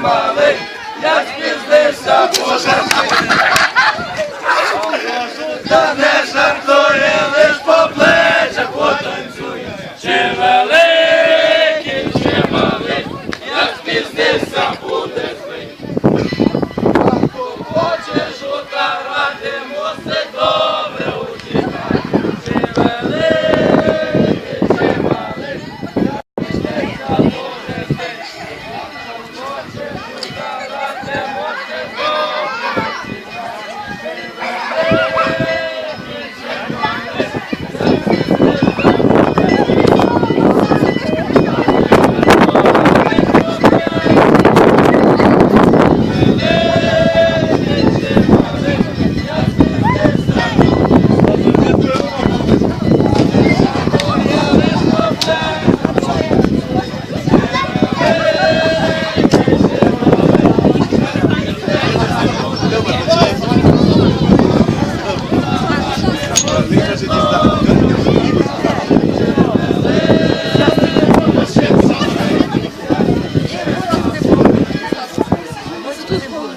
Malay, let's give this a push. Тут